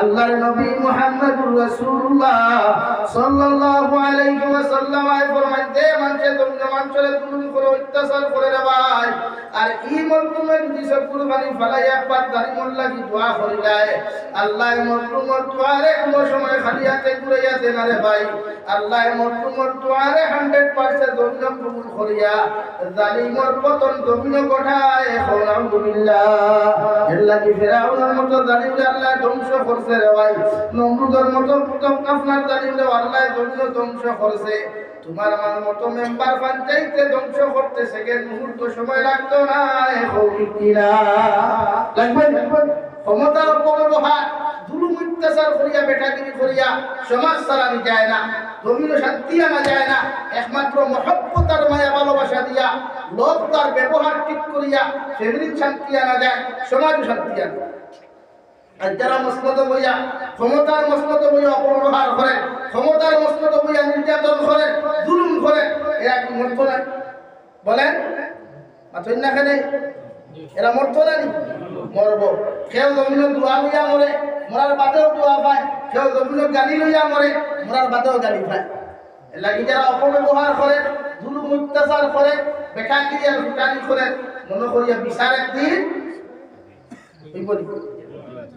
আল্লাহর নবী মুহাম্মদুর রাসূলুল্লাহ সাল্লাল্লাহু আলাইহি ওয়াসাল্লাম আয় ফরমাইতে মানুষে, তোমরা মানুষের জুলুম করে অত্যাচার করে রে ভাই। আর ই মজলুমে যদি সব কুরবানি ফলাই একবার দাড়ি মোল্লা কি দোয়া করিলায়? আল্লাহ মজলুমর দোয়ারে কোন সময় খালি হাতে ঘুরাইয়া দেন রে ভাই আল্লাহ মজলুমর দোয়ারে 100% দমিন কবুল করিয়া জালিমর পতন দমিন কোঠায় এখন আলহামদুলিল্লাহ, এর লাগি ফেরাউনের মতো জালিমকে আল্লাহ ধ্বংস করছে রে ভাই। নমরুদের মতো আপনার জালিমকে আল্লাহ ধ্বংস ধ্বংস করছে। তোমার আমার মতো মেম্বার পঞ্চায়েতে ধ্বংস করতে সেকেন্ড মুহূর্ত সময় লাগতো না ক্ষমতার অপব্যবহার যায় না জমিন শান্তি আনা যায় না। একমাত্র মহব্বতার মায়া ভালোবাসা দিয়া লোক তার ব্যবহার ঠিক করিয়া, ফ্যামিলির শান্তি আনা যায় সমাজ শান্তি আনা আর যারা মসনদ বইয়া, ক্ষমতার মসনদ বইয়া অপব্যবহার করে ক্ষমতার মসনদ বইয়া নির্যাতন করে জুলুম করে এরা কি মরত না? বলেন মাথুন না খেলে এরা মরত না নি? মরব কেউ জমিন দোয়া লইয়া মরে মরার বাদেও দোয়া পায় কেউ জমিন গালি লইয়া মরে মরার বাদেও গালি পায়। লাগি যারা অপব্যবহার করে জুলুম অত্যাচার করে বেকাকিরি আর ফুটানি করে মনে করিয়া বিচার একদিন বিপরীত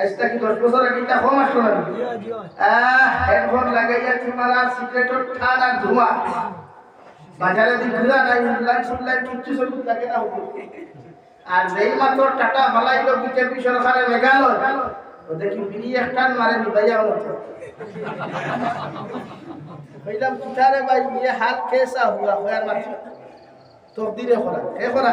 আজটা কি দশ বছর আগে হেডফোন লাগাইয়া আর সিগারেটের ঠান আর বাজারে দিন ঘুরা নাই অনলাইন সনলাইন আর যেই মাত্র টাটা ফালাইল বিজেপি সরকারে মেঘালয় দেখি বিড়ি একটা মারে নিবাইয়া হলো কইলাম কিতারে ভাই হাত খেসা হুয়া? হয়ার মাছ তকদিরে খরা হে খরা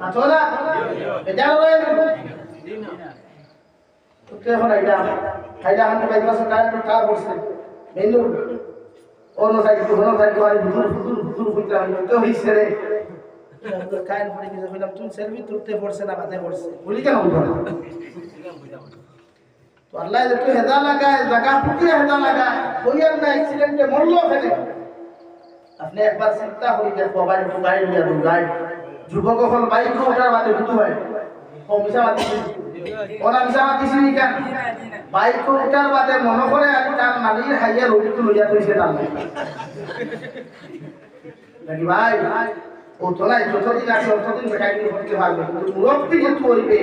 আছো না এটা রয়েন তো এখন এটা খাইলা হান বাইক বাসা কারেন্ট কার করছে অন্য সাইড অন্য সাইড আর হুজুর হুজুর হুজুর কইতে আমি তো হইছে রে। কারেন্ট পড়ে গেছে কইলাম তুমি সেলফি তুলতে পড়ছে না বাদে পড়ছে। বলি কেন বলব তো আল্লাহ যে তুই হেদা লাগায় জায়গা ফুটিয়ে হেদা লাগায় হইয়ার না অ্যাক্সিডেন্টে মরলো ফেলে। আপনি একবার চিন্তা করি দেখো বাড়ি গাড়ি নিয়ে গাড়ি যুবক হল বাইক ওঠার বাদে দুটো ভাই ও মিশা মাতি ওরা মিশা মাতিছি কেন বাইক ওঠার বাদে মনে করে তার নানির হাইয়া রোগীকে লইয়া তুইছে তার নাকি ভাই ও তোলাই যতদিন আছে, ততদিন বেটাকে করতে পারবে কিন্তু মুরব্বী যেহেতু হইবে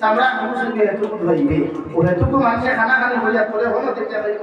সামরা মুসলিমে হেতুকু ধরিবে ও হেতুকু মানুষে খানা খানি হইয়া পরে হলো পাইব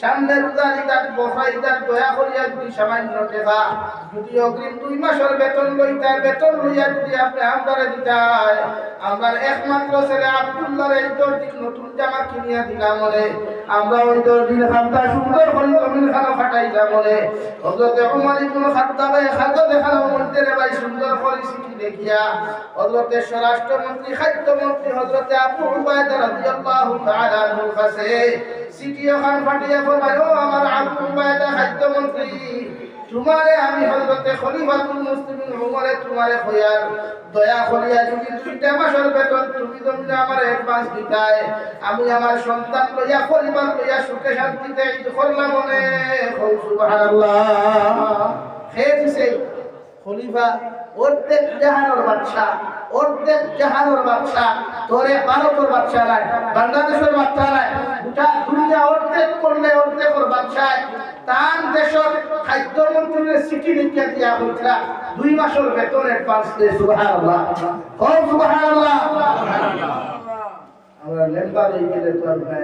সামনের উদারি তার বসাই তার দয়া করিয়া যদি সামান্য টেকা যদি অগ্রিম দুই মাসের বেতন লইতায় বেতন লইয়া যদি আপনি আমদারে দিতায় আমার একমাত্র ছেলে আব্দুল্লাহর এই দর্জির নতুন জামা কিনিয়া দিলাম মনে আমরা ওই দর্জির খামটা সুন্দর করে জমিন খানো ফাটাইলাম মনে হজরত উমর ইবনে খাত্তাবে খাদ্য দেখানো মধ্যে রে ভাই, সুন্দর পরিস্থিতি দেখিয়া হজরত স্বরাষ্ট্রমন্ত্রী, খাদ্যমন্ত্রী হজরত আবু উবায়দা রাদিয়াল্লাহু সিটি ফাটিয়া ফরমায় ও আমার আবু উবায়দা খাদ্যমন্ত্রী, তোমারে আমি হযরতে খলিফাতুল মুসলিমিন উমরে তোমারে খয়ার দয়া করিয়া যদি দুইটা মাসের বেতন আমার আমি আমার সন্তান লইয়া, পরিবার লইয়া সুখে শান্তিতে ঈদ করলাম মনে সুবহানাল্লাহ। দিছে খলিফা অর্ধেক জাহানোর বাদশা, অর্ধেক জাহানোর বাদশা, তোরে ভারতের বাদশা নাই, বাংলাদেশের বাদশা নাই, গোটা দুনিয়া অর্ধেক করলে অর্ধেক ওর বাদশায়। তার দেশের খাদ্য মন্ত্রীর চিঠি লিখে দিয়া হইতরা দুই মাসের বেতন অ্যাডভান্স দিয়ে সুবহানাল্লাহ। ও সুবহানাল্লাহ। আমরা লেম্বা লই গেলে তো আর ভাই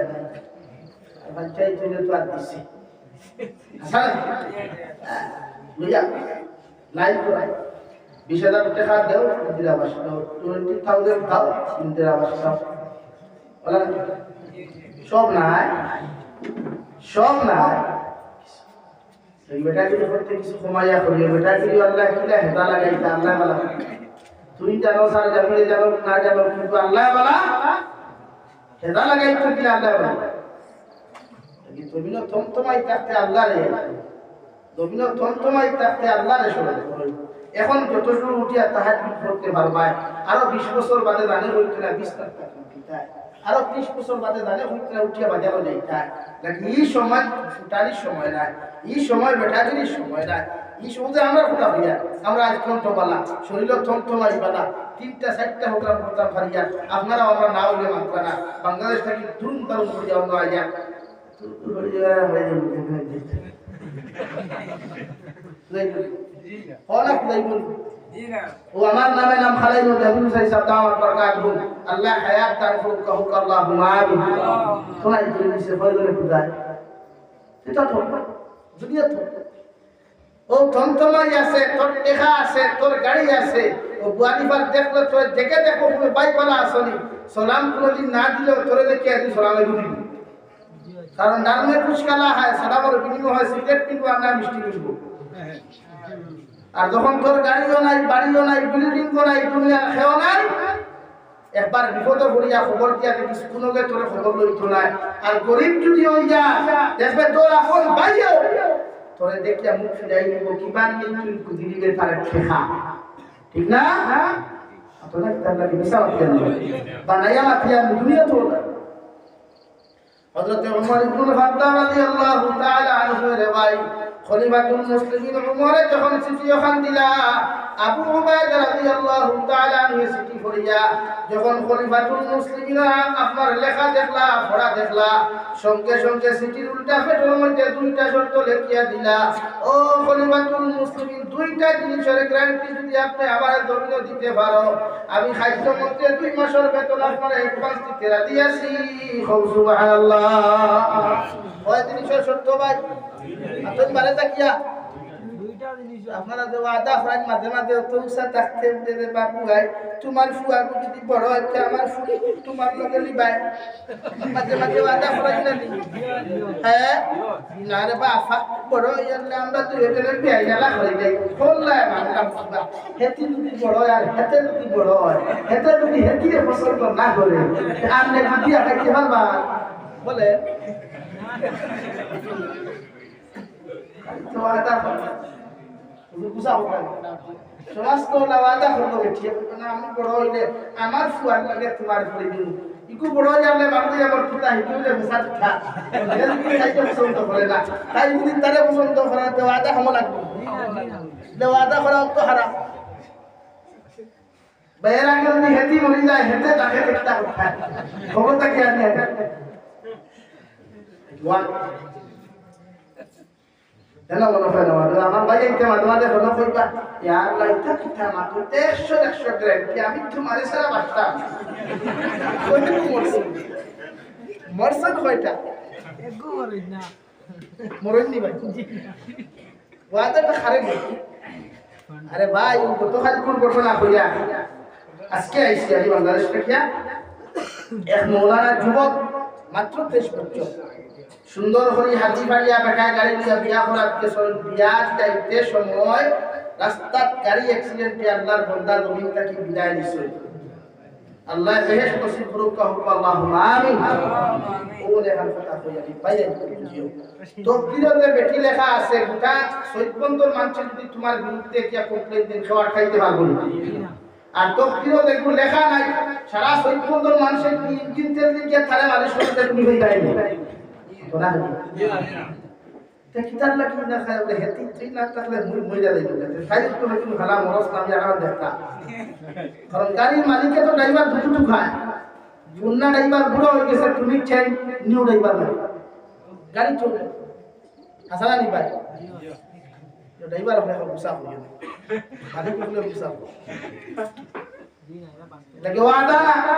পঞ্চায়েত দিলে তো আর দিছি আচ্ছা লইয়া লাইভ বিশ হাজার টাকা দেও ইন্দিরা আবাস দাও টোয়েন্টি থাউজেন্ড দাও দাও সব নাই সব নাই করতে কিছু আল্লাহ আল্লাহ বালা তুমি জানো জানো না জানো কিন্তু থমথমাই থাকতে আল্লাহ থমথমাই থাকতে আল্লাহ রে সরে এখন যত শুরু উঠিয়া তাহার করতে পারবাই আরও বিশ বছর বাদে দানে হইতে না টাকা আরও ত্রিশ বছর বাদে দানে হইতে না উঠিয়া বাজারও যাইতায় নাকি এই সময় ফুটারির সময় নাই। এই সময় বেটাগিরির সময় নাই। এই সময় আমরা ফুটা হইয়া আমরা আজ থমথমালা শরীর থমথমাই বালা তিনটা চারটা হোকলাম করতাম পারিয়া আপনারা আমরা না হইলে মাত্রা না। বাংলাদেশ থেকে দুরুম দারুম করে যাওয়া আইয়া। লাইবুল ও আমার নামে নাম সাই আল্লাহ হায়াত এটা তো দুনিয়া তো ও আছে তোর টেকা আছে তোর গাড়ি আছে ও বুয়ালিফার দেখলে তোর দেখে দেখো তুমি বাইকওয়ালা আসনি সালাম কোনোদিন না দিলেও তোরে দেখে আজ সালামে দিবি কারণ ডালমে ফুচকালা হয় সালামের বিনিময় হয় সিগারেট কিনবো আর না মিষ্টি কিনবো আর যখন তোর গাড়িও নাই, বাড়িও নাই বিল্ডিংও নাই দুনিয়ার খেও নাই, একবার বিপদে পড়িয়া খবর দিয়া দেখিস, কোনোকে তোর খবর লইতো নাই। আর গরিব যদি হই যা দেখবে তোর আপন ভাইও, তোরে দেখিয়া মুখ ফিরাই নিব, কিমান তুই কুদি দিবে তার ঠেকা। ঠিক না? তোরা তার লাগে মিশা মাতিয়া বানাইয়া মাতিয়া দুনিয়া তো হযরত ওমর ইবনে খাত্তাব রাদিয়াল্লাহু তাআলা আনহু রেওয়াই খলিফাতুল মুসলিমিন উমরে যখন চিঠি ওখান দিলা আবু উবাইদা রাদিয়াল্লাহু তাআলা আনহু চিঠি পড়িয়া যখন খলিফাতুল মুসলিমিন আপনার লেখা দেখলা পড়া দেখলা সঙ্গে সঙ্গে চিঠির উল্টা পেটের মধ্যে দুইটা শর্ত লেখিয়া দিলা ও খলিফাতুল মুসলিমিন দুইটা জিনিসের গ্যারান্টি যদি আপনি আমার জমিনে দিতে পারো আমি খাদ্য মন্ত্রী দুই মাসের বেতন আপনার অ্যাডভান্স দিতে রাজি আছি। সুবহানাল্লাহ। ওই জিনিসের শর্ত ভাই? আপনি বারে তাকিয়া আপনারা যে ওয়াদা করেন যদি বড় হচ্ছে আমার ফুলি তোমার লগে লিবাই মাঝে মাঝে ওয়াদা করাই না হ্যাঁ? না আমরা তো এখানে বিয়া গেলা হয়ে যাই। বললাই মানলাম হেতি যদি বড় হয়, আর হেতে যদি করে বলে তো ওয়াদা সমস্ত লাওয়াদা হলো বেঠিয়ে না আমি বড় হইলে আমার ফুয়ার লাগে তোমার করে দিন ইকু বড় জানলে বাড়তে যাবার তুতা হিকুলে ভেসা তুতা এর কি খাইতে পছন্দ করে না তাই যদি তারে পছন্দ করে তো ওয়াদা হম লাগবে ওয়াদা করা তো হারাম বের আগে যদি হেতি মরি যায় হেতে তাকে দেখতে উঠায় খবর তাকে আনে ওয়ান Yana wala fa na wala আমার ভাই একটা মাধ্যমে হলো কইবা ইয়ার লাইটা কিটা মাত্র 100 100 গ্রাম কি আমি তোমারে সারা বাঁচতাম? কইতে মরছে। মরছে কয়টা? একগো মরে না মরন নি ভাই ওয়াদাটা খারে আরে ভাই কত খালি কোন ঘটনা কইয়া। আজকে আইছি আমি বাংলাদেশ থেকে। এক মৌলানা যুবক মাত্র তেইশ বছর। সুন্দর করে হাতি ফাড়িয়া বেটায় গাড়ি নিয়ে বিয়া করার বিয়া যাইতে সময় রাস্তাত গাড়ি অ্যাক্সিডেন্টে আল্লাহর বন্দার জমিন তাকে বিদায় দিছে আল্লাহ বেহেশত নসিব করুক কাহুক আল্লাহুম্মা আমিন। ও লেখার কথা কই আমি বাইরে দিও তকদিরতে বেটি লেখা আছে গোটা সৈবন্দর মানুষের যদি তোমার বিরুদ্ধে কিয়া কমপ্লেন দিন খাওয়া খাইতে পারব না। আর তকদিরও দেখব লেখা নাই সারা সৈবন্দর মানুষের কি ইঞ্জিন তেল দিয়ে থারে মালিশ করতে তুমি হই যায়নি তো না তে কিতার লাগি না খায় বলে হেতি তুই না থাকলে মুই মইরা দেব খাই তো হয়তো খালা মরস নামি আগাম দেখতা কারণ গাড়ির মালিকে তো ড্রাইভার দুটো খায় পুন্না ড্রাইভার বুড়ো হয়ে গেছে তুমি চাই নিউ ড্রাইভার না গাড়ি চলবে হাসানা নি পাই তো ড্রাইভার হবে গুসা হয়ে যাবে মালিক হলে গুসা হবে লাগে ওয়াদা না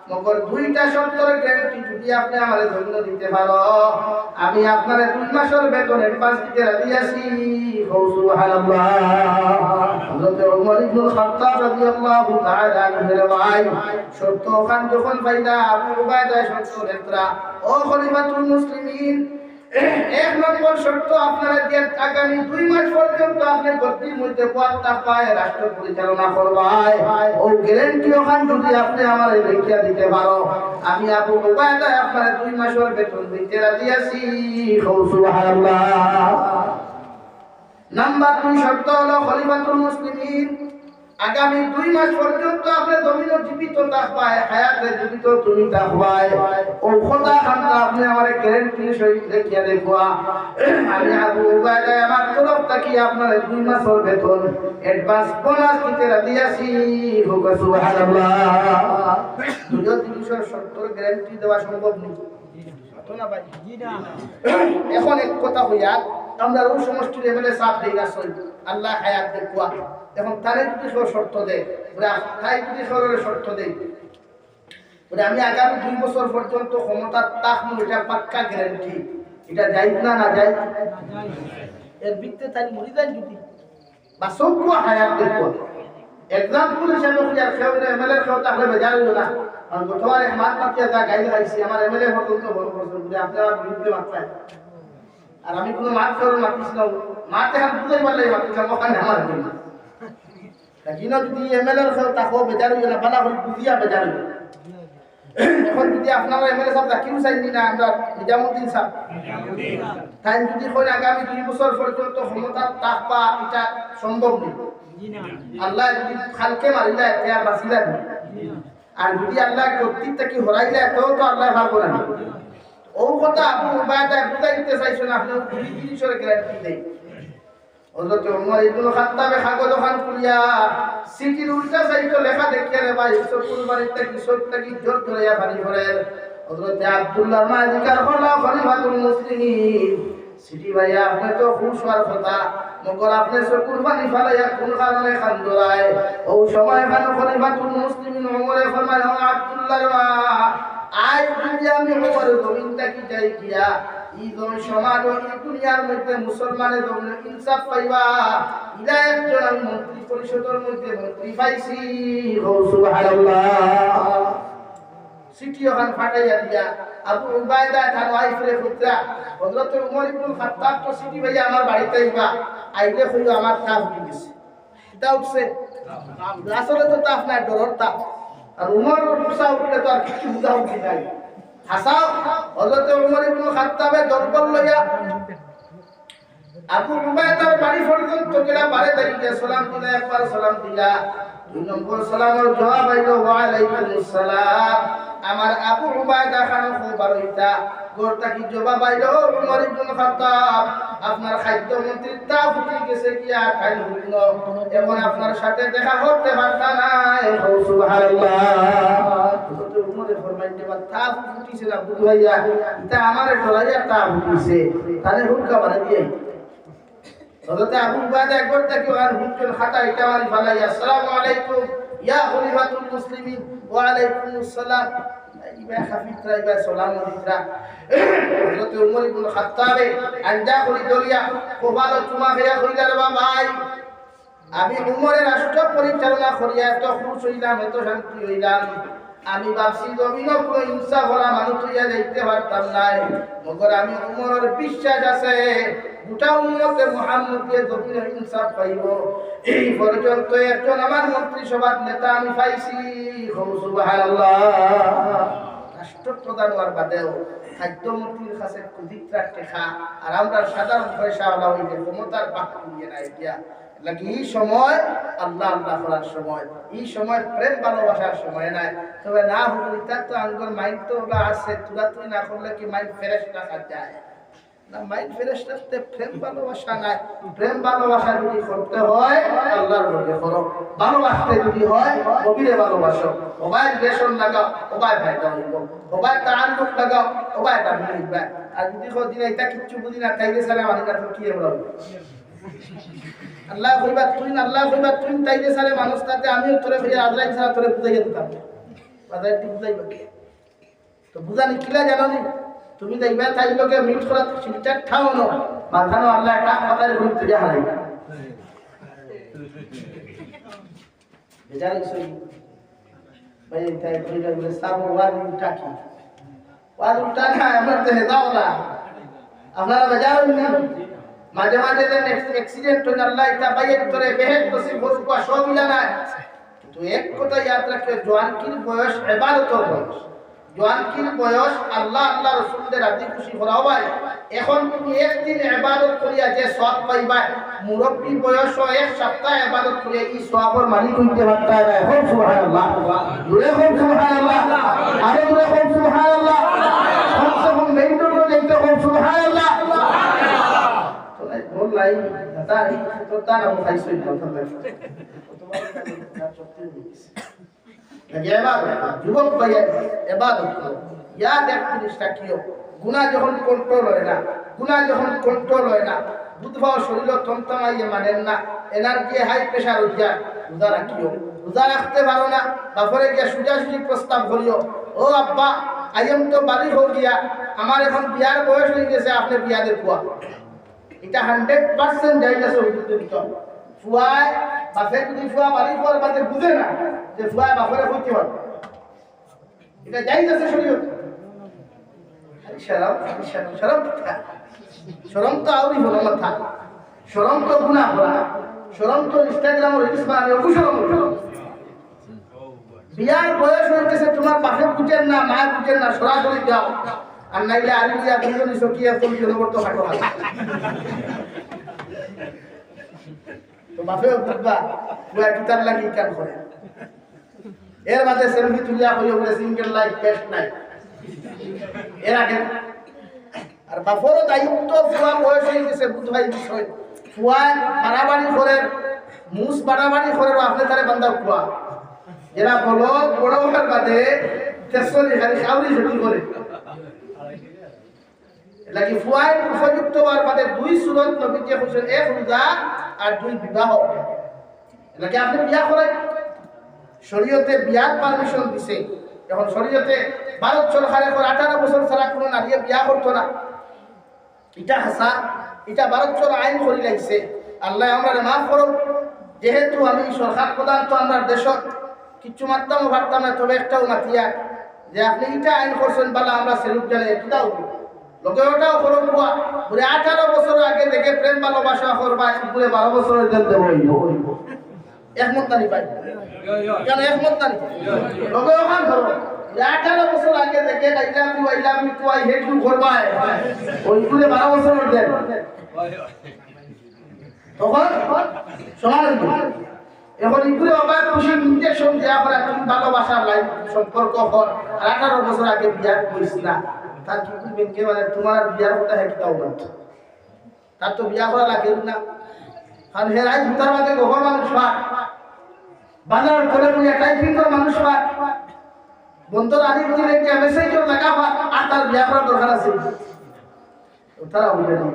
মগর দুইটা শর্তের গ্যারান্টি যদি আপনি আমারে ধন্য দিতে পারো আমি আপনার দুই মাসের বেতন অ্যাডভান্স দিতে রাজি আছি। শর্ত খান যখন পাইলা ও খলিফাতুল মুসলিমিন এক নম্বর শর্ত আপনারা দিয়ে আগামী দুই মাস পর্যন্ত আপনি গতির মধ্যে পথটা পায় রাষ্ট্র পরিচালনা করবাই ও গ্যারেন্টি ওখান যদি আপনি আমার লেখিয়া দিতে পারো। আমি আবু উবায়দা আপনার দুই মাসের বেতন দিতে রাজি আছি। নাম্বার দুই শর্ত হলো খলিফাতুল মুসলিমিন। আগামী দুই মাস পর্যন্ত আপনি জমিন জীবিত থাকবায় হায়াতে জীবিত তুমি থাকবায় ও খোদা খান্দা আপনি আমার গ্যারেন্টি সহিত দেখিয়া দেখবা আমি আবু উবাইদা আমার তরফ থেকে আপনার দুই মাসের বেতন। অ্যাডভান্স বোনাস দিতে রাজি আছি। হোক সুবহানাল্লাহ। দুটো তিনশো সত্তর গ্যারেন্টি দেওয়া সম্ভব নেই তো না ভাই? এখন এক কথা হইয়া আমরা ওই সমষ্টির এমএলএ সাপ দেই না আল্লাহ হায়াত দেখুয়া এখন তারে যদি সব শর্ত দেয় তাই যদি সরের শর্ত দেয়। বলে, আমি আগামী দুই বছর পর্যন্ত ক্ষমতার তাহমু এটা পাক্কা গ্যারান্টি এটা যাই না না যাই এর ভিত্তে তাই মরি যায় যদি। বা সবকু হায়াত দেখুয়া এক্সাম্পল হিসাবে কই আর কেউ এমএলএ কেউ তাহলে বেজার হইল না। কারণ গতবার মাত মাতিয়ে যা গাইল খাইছি আমার এমএলএ পর্যন্ত বড় প্রশ্ন, বলে আপনি আমার বিরুদ্ধে মাত্রায় আর আমি কোনো করে মাতিছিলাম মাতে হাত বুঝাই পারলে মাতিছিলাম ওখানে আমার জন্য কিনা কেউ তাকে বেজার হইল বালা করে বুঝিয়া বেজার হইল এখন যদি আপনারা এমএলএ সাহেব জাকির হুসাইন না আমরা নিজামুদ্দিন সাহেব যদি কই আগামী দুই বছর পর্যন্ত ক্ষমতার তাক পা, এটা সম্ভব নেই আল্লাহ যদি খালকে মারিলা আর বাঁচিলা আর যদি আল্লাহ কর্তৃক থেকে হরাইলা এতেও তো আল্লাহ পারব না ও কথা আপনি উবায়দা বুঝাই দিতে চাইছেন আপনি দুই জিনিসের গ্যারান্টি দেই হযরত ওমর ইবনে খাত্তাবে কাগজ খান খুলিয়া সিটির উল্টা সাইডে লেখা দেখিয়া রে ভাই সকুল বাড়িতে কি সত্য কি জোর ধরিয়া পানি ভরে হযরত আব্দুল্লাহ মালিকার হলো খলিফাতুল মুসলিমিন। সিটি ভাই, আপনি তো খুশ হওয়ার কথা, মগর আপনি সকুল পানি ফালাইয়া কোন কারণে খান দরায় ও সময় খান খলিফাতুল মুসলিমিন ওমরে ফরমায় আব্দুল্লাহ মা আজ যদি আমি ওমর জমিনটা কি যাই গিয়া ই জন সমাজ এই দুনিয়ার মধ্যে মুসলমানের জন্য ইনসাফ পাইবা। ইলা একজন আমি মন্ত্রী পরিষদের মধ্যে মন্ত্রী পাইছি। সিটি ওখান ফাটাইয়া দিয়া। আবু উবাইদা তার ওয়াইফরে পুত্রা হযরত উমর ইবনে খাত্তাব তো সিটি ভাইয়া আমার বাড়িতে আইবা। আইলে কইল আমার তাপ উঠে গেছে। এটা উঠছে। আসলে তো তাপ নাই ডরর তাপ। আর উমর গুসা উঠলে তো আর কিছু বুঝা উঠে নাই। হাসাও, হযরত উমর ইবনে খাত্তাবের দরবার লইয়া আবু উবাইদার বাড়ি পর্যন্ত গেলা পারে দাঁড়িয়ে সালাম দিলা, একবার সালাম দিলা। দুই নম্বর সালামের জবাব আইল ওয়া আলাইকুম সালাম। আমার আবু উবাইদা খান খবর হইতা গোরটা কি জবাব আইল উমর ইবনে খাত্তাব, আপনার খাদ্য মন্ত্রী তা ফুটি গেছে কি আর খাইল হইল। এখন আপনার সাথে দেখা করতে পারতা না সুবহানাল্লাহ। তা ফুটিছে না, বুঝ ভাইয়া এটা আমারে ডরাইয়া তা ফুটিছে তাহলে হুক্কা বাড়া দিয়ে। হযরত আবু একবার তাকে আর খাতা এটা মারি ফালাই আসসালামু আলাইকুম, ইয়া খলিফাতুল মুসলিমিন, ওয়া আলাইকুম আসসালাম ইবা খাফিতরা ইবা সালাম দিতরা হযরত উমর ইবনে খাত্তাবে দলিয়া কোবালো রে ভাই। আমি উমরের রাষ্ট্র পরিচালনা করিয়া এত খুশ হইলাম, এত শান্তি হইলাম। আমি ভাবছি জমিনও কোনো হিংসা করা মানুষ হইয়া যাইতে পারতাম নাই। মগর আমি উমরের বিশ্বাস আছে, গোটা উন্নতে জমিন হিংসা পাইব। এই পর্যন্ত একজন আমার মন্ত্রিসভার নেতা আমি পাইছি। হওয়ার বাদেও খাদ্যমন্ত্রীর কাছে কুদিক রাখতে খা, আর আমরা সাধারণ পয়সা হইলে ক্ষমতার নিয়ে না, এতিয়া লাগি এই সময় আল্লাহ আল্লাহ করার সময়, এই সময় প্রেম ভালোবাসার সময় নাই। তবে না তার তো আঙ্গর মাইন্ড তো আছে তুলা তুই না করলে কি মাইন্ড ফ্রেশ রাখা যায় মাইন্ড রাখতে ভালোবাসা নাই। প্রেম ভালোবাসা যদি করতে হয় হয় বেসন তাআল্লুক লাগাও আর যদি এটা বুঝি না, তাইলে সারা মানে কি আল্লাহ কইবা তুই আল্লাহ কইবা তুই তাইলে সারে মানুষ তাতে আমিও তোরে ভাইয়া আজরাই ছাড়া তোরে বুঝাইয়া দিতাম বাজার ঠিক বুঝাইবা কে তো বুঝানি কিলা জানো নি? তুমি দেখবে তাই লোকে মিট করা সিলটা ঠাও নো মাথানো আল্লাহ একটা কথার ঘুম তুলে হারাই বেজার কিছু ভাই, তাই কইলা বলে সাবো ওয়াজ উঠা কি? ওয়াজ উঠা না আমার তো হেদাও না আপনারা বেজার না মাঝে মাঝে দেন অ্যাক্সিডেন্ট হয়ে আল্লাহ এটা বাইয়ের ভিতরে বেহেদ নসিব হোক সব না তো এক কথা ইয়াদ রাখে জোয়ানকির বয়স এবারতর বয়স। জোয়ানকির বয়স আল্লাহ আল্লাহ রসুলদের রাজি খুশি করা ভাই এখন তুমি একদিন এবাদত করিয়া যে সব পাইবা মুরব্বী বয়স এক সপ্তাহ এবাদত করিয়া এই সবর মালিক হইতে পারতা সুবহানাল্লাহ। হোক সুবহানাল্লাহ। আরে জুড়ে হোক সুবহানাল্লাহ। কমসে কম মেইন রোডে যাইতে হোক সুবহানাল্লাহ। না যুবক ভাইয়া গুণা যখন কন্ট্রোল হয় না যখন কন্ট্রোল হয় না বুধবাও শরীর মানেন না এনার্জি হাই প্রেশার রোজা রাখিও। রোজা রাখতে পারো না, বাপরে গিয়া সোজাসুজি প্রস্তাব করিও, ও আব্বা আইএম তো বাড়ি হোক গিয়া, আমার এখন বিয়ার বয়স হয়ে গেছে, আপনি বিয়াদের দেখুয়া। এটা হান্ড্রেড পার্সেন্ট যাই আছে হইতে ভিতর ফুয়ায় বাপে যদি ফুয়া বাড়ি পর বাদে বুঝে না যে ফুয়ায় বাপরে হইতে পারবে এটা যাই আছে শরীয়ত শরম শরম শরম? তো আউরি হলো মাথা শরম তো গুণা করা। শরম তো ইনস্টাগ্রাম রিলস বানাবে অকুশরম বিয়ার বয়স হয়ে গেছে, তোমার বাপে বুঝেন না, মায়ের বুঝেন না, সরাসরি যাও। আর নাইলে আরি দিয়া দুজনই সকিয়া জনবর্ত হাঁটো তো বাপেও বুঝবা বুয়া কিতার লাগি কাম করে। এর মাঝে সেলফি তুলিয়া হইয়া বলে সিঙ্গেল লাইফ বেস্ট লাইফ এর আগে। আর বাপরও দায়িত্ব ফুয়া বয়স হয়ে গেছে বুধবাই বিষয়। ফুয়া বাড়াবাড়ি করে, মুস বাড়াবাড়ি করে আপনি তারে বান্ধা ফুয়া এরা বলো, বড় হওয়ার বাদে তেসরি খালি খাউরি করে। লাগি ফুয়াই উপযুক্ত হওয়ার বাদে দুই সুরত নবীজি কৈছেন এক রোজা আর দুই বিবাহ লাগে আপনি বিয়া করেন শরীয়তে বিয়ার পারমিশন দিছে। এখন শরীয়তে ভারত সরকার এখন আঠারো বছর ছাড়া কোনো নারীয়ে বিয়া করতো না। এটা হাসা এটা ভারত সর আইন করে লাগছে। আল্লাহ আমরা মাফ করো যেহেতু আমি সরকার প্রধান তো আমরা দেশত কিচ্ছু মারতামও পারতাম না তবে একটাও মাতিয়া যে আপনি এটা আইন করছেন বলা আমরা সেলুট জানে এটাও লোকে করো বুয়া বলে, আঠারো বছর আগে দেখে প্রেম ভালোবাসা করবা পুরে বারো বছরের জন্য দেবো পাই। কেন লোকে ওখান ধরো। আঠারো আগে দেখে পুরে বারো তখন সমান এখন খুশি ভালোবাসার লাইফ সম্পর্ক হন আর আঠারো বছর আগে বিয়ার করিস না। তার কি করবেন কে মানে তোমার আর বিয়ার কথা হ্যাঁ কিতাও না তার তো বিয়া করা লাগে না আর হেরাই ভূতার মাঝে গহর মানুষ পায় বাজার করে বুঝে টাইপিং করে মানুষ পায় বন্ধুর আদি দিলে যে মেসেজও লাগা পায় আর তার বিয়া করার দরকার আছে তো তারা বলবে না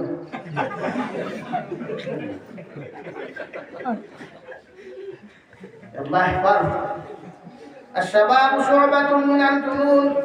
الله يحفظ الشباب شعبة من الجنون আন-নিসাউ হিবালাতু শাইতান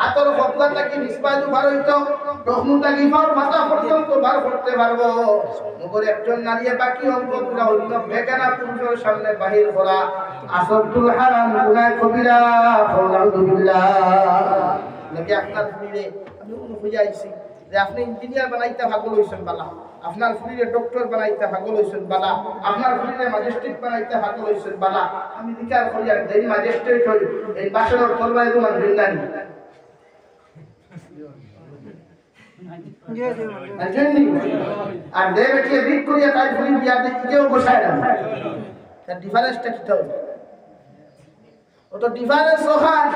হাতর হকলাটাকে নিষ্পাদু বার হইতো রহমতাকে ফার মাথা পর্যন্ত বার করতে পারব। মগর একজন নারী বাকি অঙ্গগুলা হইল, বেগানা পুরুষের সামনে বাহির করা। আসদ্দুল হারাম গুনাহ কবিরা আলহামদুলিল্লাহ নবী আপনার ফুলিরে আমি উনি খুঁজে আইছি যে আপনি ইঞ্জিনিয়ার বানাইতে ভাগল হইছেন বালা। আপনার ফুলিরে ডক্টর বানাইতে ভাগল হইছেন বালা। আপনার ফুলিরে ম্যাজিস্ট্রেট বানাইতে ভাগল হইছেন বালা। আমি বিচার করি আর যেই ম্যাজিস্ট্রেট হই, এই বাসনের তলবাই তোমার ভিন্নানি দিয়ে দেব আর দে বেটিয়ে বিট করিয়া তাই ফুলি বিয়াতে কেউ বসায় না তার ডিফারেন্সটা কি হবে ও তো ডিফারেন্স ওখান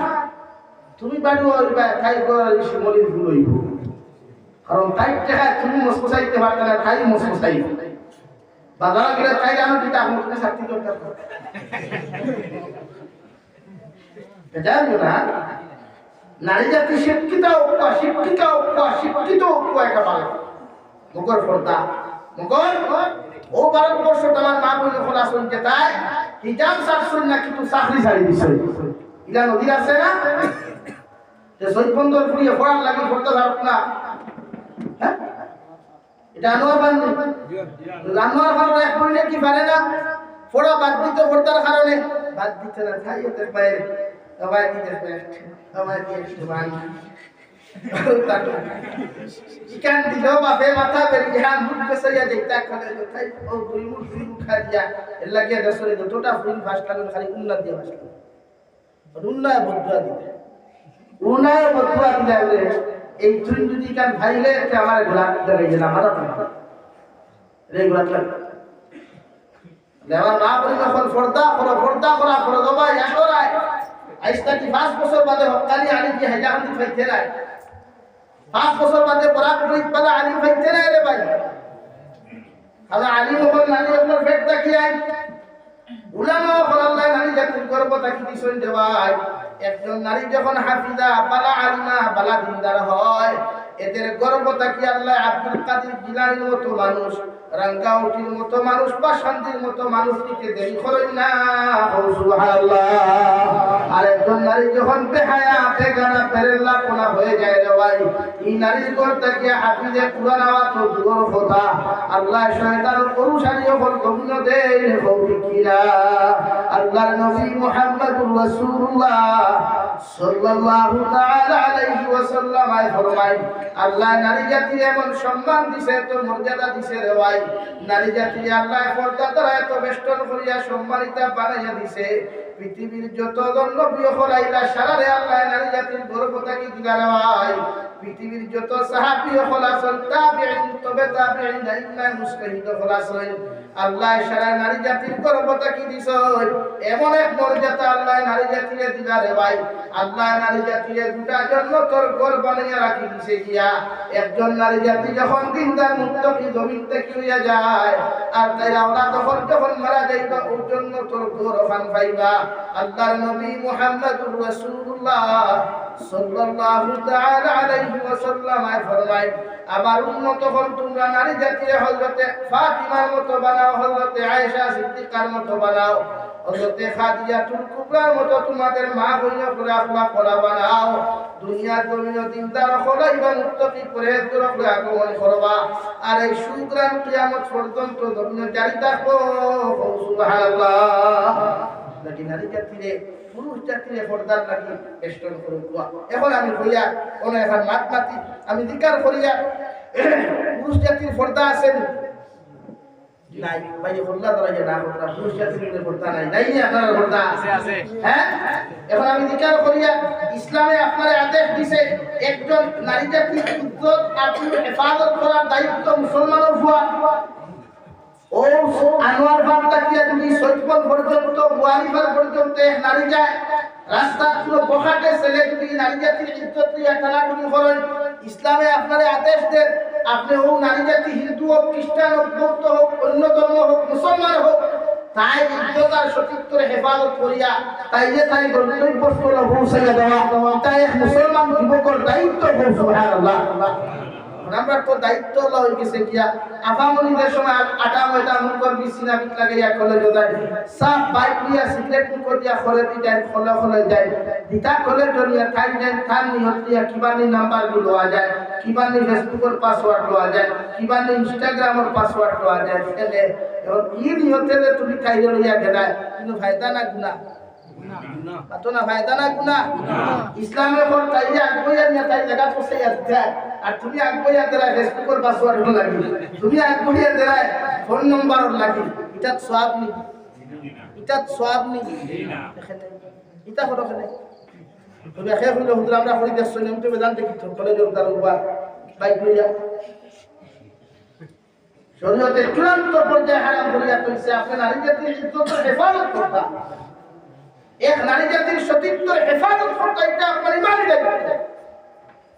তুমি বাড়ি ওইবা তাই করে শিমলির ভুল হইব। কারণ তাই টাকা তুমি মসমসাইতে পারবে না, তাই মসমসাই বাজার গেলে তাই জানো দিতে আপনি তুমি শাস্তি দরকার। না? নারী জাতি শিক্ষিত উপ শিক্ষিত উপ শিক্ষিত উপ একটা পালে মুগর ফর্দা মুগর ও ভারতবর্ষ তোমার মা বোন খোলা শুনছে তাই হিজাব সার শুন না, কিন্তু চাকরি ছাড়ি দিছে। ইলা নদীর আছে না? যে সৈবন্দর ফুরিয়ে পড়ার লাগে পড়তে পারত না। হ্যাঁ? এটা আনোয়ার বান্ধব আনোয়ার এক কি পারে না। পড়া বাদ দিতে পড়তার কারণে। বাদ দিতে না দিয়ে সমান চিকেন দিল বাপে মাথা বেরিয়ে হান মুখ পেছাইয়া দেখতা খালে তাই ও মুখ দুই মুখ দিয়া লাগিয়া দেশরে দুটোটা ফুল ফাঁস কারণ খালি উন্নত দিয়ে ফাঁস কারণ উন্নয় বদুয়া দিতে উন্নয় বদুয়া দিলে বলে এই চুন যদি কান ভাইলে এটা আমার গোলাপ দেওয়ার মা বলি যখন ফর্দা করো ফর্দা করা আইস্তা কি পাঁচ বছর বাদে হকালি আলি কি হাইলাকান্দি ফাইতে নাই। পাঁচ বছর বাদে পরাক করিত পালা আলি ফাইতে নাই রে ভাই। তাহলে আলি মোহন নানি আপনার পেট তাকি আই উলামা ফলাল্লাহ নারী জাতির গর্ব তাকি দিছেন যে ভাই? একজন নারী যখন হাফিজা, বালা আলিমা, বালা দিনদার হয়, এদের গর্ব তাকি আল্লাহ আব্দুল কাদের জিলানির মতো মানুষ? রাঙ্গাউটির মতো মানুষ বা শান্তির মতো মানুষ দিতে দেরি করেন না। আর একজন নারী যখন বেহায়া, বেগানা পেরেল্লা কোনা হয়ে যায় রে ভাই, এই নারীর ঘর থেকে হাফিজে আওয়াজ তো দূর কথা। আল্লাহ শয়তানের অনুসারী হল ভৌতিকিরা আল্লাহর নবী মুহাম্মদুর রাসূলুল্লাহ সাল্লাল্লাহু তাআলা আলাইহি ওয়াসাল্লাম ফরমায়, আল্লাহ নারী জাতির এমন সম্মান দিছে তো মর্যাদা দিছে রে ভাই। নারী জাতির আল্লাহ পর্দা এত বেষ্টন করিয়া সম্মানিতা বানাইয়া দিছে। পৃথিবীর যত জনপ্রিয় হলাইলা সারারে আল্লাহ নারী জাতির গর্বতা কি দিলা রে পৃথিবীর যত সাহাবি হলাসন তাবিআইন তবে তাবিঈন ইন্না মুস্তাহিদ হল আসল আল্লাহ সারা নারী জাতির গর্বতা কি দিছ? এমন এক মর্যাদা আল্লাহ নারী জাতিরে দিলা রে ভাই। আল্লাহ নারী জাতিরে গোটা জন্য তোর গর্ব বানিয়ে রাখি দিছে গিয়া। একজন নারী জাতি যখন দিনদার মুত্তাকি জমিন থেকে হইয়া যায়, আর তাই আমরা তখন যখন মারা যাইবা ওর জন্য তোর গৌরবান পাইবা। আল্লাহর নবী মুহাম্মদুর রাসূলুল্লাহ। সাল্লাল্লাহু তাআলা আলাইহি ওয়াসাল্লাম ফরমায়, আমার উম্মত হল তোমরা নারী জাতির হযরতে ফাতিমার মতো বানাও, হযরতে আয়েশা সিদ্দিকার মতো বানাও, হযরতে খাদিজাতুল কুবরার মতো তোমাদের মা বোন করে আখলাক করা বানাও দুনিয়া জমিন দিনদার হলো এবং মুত্তাকি করে করে আগমন করবা, আর এই সুগ্রাম কিয়ামত পর্যন্ত জমিন জারি থাকো সুবহানাল্লাহ। নারী জাতিরে পুরুষ জাতিরে পর্দার নাকি বেষ্টন করে এখন আমি হইয়া কোন এখন মাত মাতি আমি দিকার করিয়া পুরুষ জাতির পর্দা আছেন নাই ভাই পর্দা তারা যে না পর্দা পুরুষ জাতির পর্দা নাই। নাই আপনার পর্দা আছে আছে। হ্যাঁ এখন আমি দিকার করিয়া ইসলামে আপনার আদেশ দিছে একজন নারী জাতির ইজ্জত আপনি হেফাজত করার দায়িত্ব মুসলমানের হওয়া ও আনোয়ার বাগ তাকিয়া তুমি সৈকল পর্যন্ত যায়। রাস্তা পুরো বখাটে ছেলে তুমি নারী জাতির ইজ্জত করেন। ইসলামে আপনারে আদেশ দেন, আপনি ও নারী জাতি হিন্দু হোক, খ্রিস্টান হোক হোক, অন্য হোক, মুসলমান হোক, তাই ইজ্জতার সতীত্বের হেফাজত করিয়া তাই যে তাই গন্তব্য তাই মুসলমান যুবকর দায়িত্ব আমরা তো দায়িত্ব লওয়া গেছে কিয়া আফামনিদের সময় আটা ময়দা মুখর বিছিনা বিট লাগাইয়া কলেজে যায় সাপ বাইক নিয়া সিগারেট মুখ দিয়া খলে দি যায় খলে খলে যায় দিতা খলে জনিয়া টাইম যায় থান নিহত দিয়া কিবানি নাম্বারগুলো লওয়া যায়। কিবানি ফেসবুকের পাসওয়ার্ড লওয়া যায়। কিবানি ইনস্টাগ্রামের পাসওয়ার্ড লওয়া যায়। এলে এখন ই নিহতে তুমি কাইরে লইয়া গেলায় কিন্তু ফায়দা না তো না ফায়দা না গুনা ইসলামের পর তাই নিয়ে তাই জায়গা পৌঁছে যাচ্ছে আর তুমি আগ্রহিয়া দেরায় ফেসবুকের পাসওয়ার্ড লাগি। তুমি আগ্রহিয়া দেরায় ফোন নম্বর লাগি। এটা সব নি? এটা সব নি? এটা হলো কেন তুমি একে হইলে হুদরা আমরা করি দেখছ নিয়ম তুমি জানতে কি কলেজের করতা এক নারী জাতির সতীত্বের হেফাজত করতে